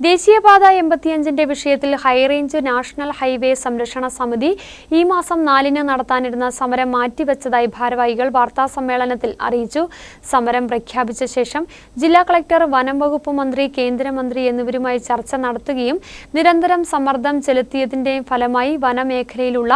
ദേശീയപാത എൺപത്തിയഞ്ചിന്റെ വിഷയത്തിൽ high range national highway സംരക്ഷണ സമിതി ഈ മാസം നാലിന് നടത്താനിരുന്ന സമരം മാറ്റിവെച്ചതായി ഭാരവാഹികൾ വാർത്താ സമ്മേളനത്തിൽ അറിയിച്ചു. സമരം പ്രഖ്യാപിച്ച ശേഷം ജില്ലാ കളക്ടർ വനം വകുപ്പ് മന്ത്രി കേന്ദ്രമന്ത്രി എന്നിവരുമായി ചർച്ച നടത്തുകയും നിരന്തരം സമ്മർദ്ദം ചെലുത്തിയതിന്റെ ഫലമായി വനമേഖലയിലുള്ള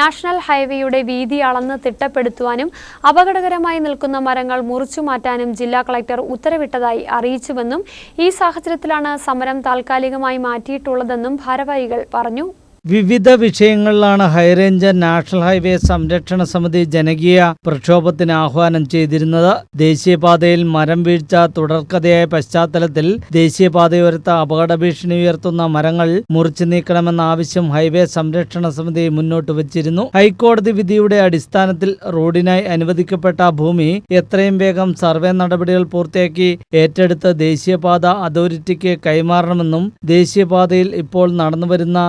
നാഷണൽ ഹൈവേയുടെ വീതി അളന്ന് തിട്ടപ്പെടുത്തുവാനും അപകടകരമായി നിൽക്കുന്ന മരങ്ങൾ മുറിച്ചുമാറ്റാനും ജില്ലാ കളക്ടർ ഉത്തരവിട്ടതായി അറിയിച്ചുവെന്നും ഈ സാഹചര്യത്തിലാണ് സമരം താൽക്കാലികമായി മാറ്റിയിട്ടുള്ളതെന്നും ഭാരവാഹികൾ പറഞ്ഞു. വിവിധ വിഷയങ്ങളിലാണ് ഹൈറേഞ്ച് നാഷണൽ ഹൈവേ സംരക്ഷണ സമിതി ജനകീയ പ്രക്ഷോഭത്തിന് ആഹ്വാനം ചെയ്തിരുന്നത്. ദേശീയപാതയിൽ മരം വീഴ്ച തുടർക്കഥയായ പശ്ചാത്തലത്തിൽ ദേശീയപാതയോരത്ത് അപകട ഭീഷണി ഉയർത്തുന്ന മരങ്ങൾ മുറിച്ചു നീക്കണമെന്ന ആവശ്യം ഹൈവേ സംരക്ഷണ സമിതി മുന്നോട്ട് വച്ചിരുന്നു. ഹൈക്കോടതി വിധിയുടെ അടിസ്ഥാനത്തിൽ റോഡിനായി അനുവദിക്കപ്പെട്ട ഭൂമി എത്രയും വേഗം സർവേ നടപടികൾ പൂർത്തിയാക്കി ഏറ്റെടുത്ത് ദേശീയപാത അതോറിറ്റിക്ക് കൈമാറണമെന്നും ദേശീയപാതയിൽ ഇപ്പോൾ നടന്നുവരുന്ന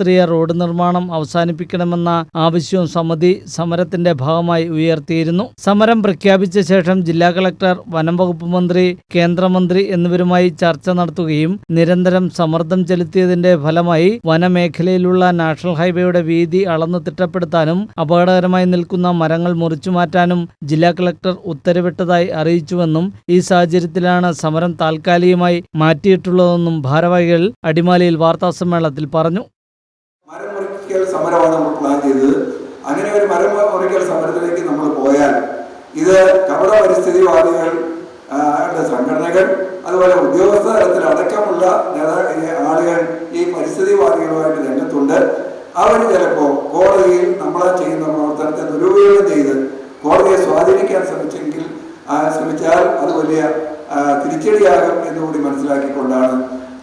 അശാസ്ത്രീയ റോഡ് നിർമ്മാണം അവസാനിപ്പിക്കണമെന്ന ആവശ്യവും സമിതി സമരത്തിന്റെ ഭാഗമായി ഉയർത്തിയിരുന്നു. സമരം പ്രഖ്യാപിച്ച ശേഷം ജില്ലാ കളക്ടർ വനം വകുപ്പ് മന്ത്രി കേന്ദ്രമന്ത്രി എന്നിവരുമായി ചർച്ച നടത്തുകയും നിരന്തരം സമ്മർദ്ദം ചെലുത്തിയതിന്റെ ഫലമായി വനമേഖലയിലുള്ള നാഷണൽ ഹൈവേയുടെ വീതി അളന്നു തിട്ടപ്പെടുത്താനും അപകടകരമായി നിൽക്കുന്ന മരങ്ങൾ മുറിച്ചുമാറ്റാനും ജില്ലാ കളക്ടർ ഉത്തരവിട്ടതായി അറിയിച്ചുവെന്നും ഈ സാഹചര്യത്തിലാണ് സമരം താൽക്കാലികമായി മാറ്റിയിട്ടുള്ളതെന്നും ഭാരവാഹികൾ അടിമാലിയിൽ വാർത്താസമ്മേളനത്തിൽ പറഞ്ഞു. മുറിക്കൽ സമരമാണ് നമ്മൾ പ്ലാൻ ചെയ്തത്. അങ്ങനെ ഒരു മരം മുറിക്കൽ സമരത്തിലേക്ക് നമ്മൾ പോയാൽ ഇത് കപട പരിസ്ഥിതിവാദികൾ സംഘടനകൾ അതുപോലെ ഉദ്യോഗസ്ഥ തലത്തിൽ അടക്കമുള്ള ആളുകൾ ഈ പരിസ്ഥിതിവാദികളുമായിട്ട് രംഗത്തുണ്ട്. അവർ ചിലപ്പോൾ കോടതിയിൽ നമ്മൾ ചെയ്യുന്ന പ്രവർത്തനത്തെ ദുരുപയോഗം ചെയ്ത് കോടതിയെ സ്വാധീനിക്കാൻ ശ്രമിച്ചെങ്കിൽ ശ്രമിച്ചാൽ അത് വലിയ തിരിച്ചടിയാകും എന്നുകൂടി മനസ്സിലാക്കിക്കൊണ്ടാണ്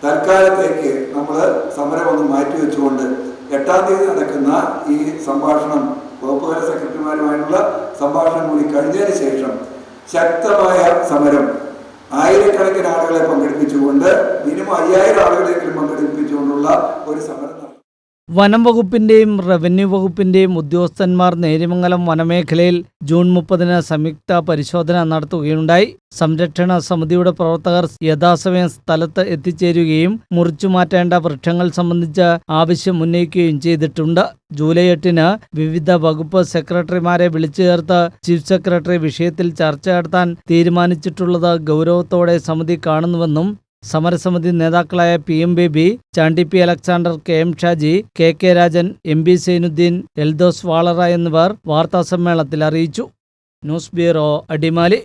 തൽക്കാലത്തേക്ക് നമ്മൾ സമരം ഒന്ന് മാറ്റിവെച്ചുകൊണ്ട് എട്ടാം തീയതി നടക്കുന്ന ഈ സംഭാഷണം വകുപ്പുതല സെക്രട്ടറിമാരുമായിട്ടുള്ള സംഭാഷണം കൂടി കഴിഞ്ഞതിന് ശേഷം ശക്തമായ സമരം ആയിരക്കണക്കിന് ആളുകളെ പങ്കെടുപ്പിച്ചുകൊണ്ട് മിനിമം അയ്യായിരം ആളുകളെങ്കിലും പങ്കെടുപ്പിച്ചുകൊണ്ടുള്ള ഒരു സമരം വനം വകുപ്പിന്റെയും റവന്യൂ വകുപ്പിന്റെയും ഉദ്യോഗസ്ഥന്മാർ നേര്യമംഗലം വനമേഖലയിൽ ജൂൺ മുപ്പതിന് സംയുക്ത പരിശോധന നടത്തുകയുണ്ടായി. സംരക്ഷണ സമിതിയുടെ പ്രവർത്തകർ യഥാസമയം സ്ഥലത്ത് എത്തിച്ചേരുകയും മുറിച്ചു മാറ്റേണ്ട വൃക്ഷങ്ങൾ സംബന്ധിച്ച് ആവശ്യം ഉന്നയിക്കുകയും ചെയ്തിട്ടുണ്ട്. ജൂലൈ എട്ടിന് വിവിധ വകുപ്പ് സെക്രട്ടറിമാരെ വിളിച്ചു ചേർത്ത് ചീഫ് സെക്രട്ടറി വിഷയത്തിൽ ചർച്ച നടത്താൻ തീരുമാനിച്ചിട്ടുള്ളത് ഗൗരവത്തോടെ സമിതി കാണുന്നുവെന്നും സമരസമിതി നേതാക്കളായ P M Baby Chandy P Alexander K M Shaji K K Rajan M B Zainuddin Eldhose Valara എന്നിവർ വാർത്താസമ്മേളനത്തിൽ അറിയിച്ചു. News bureau Adimali.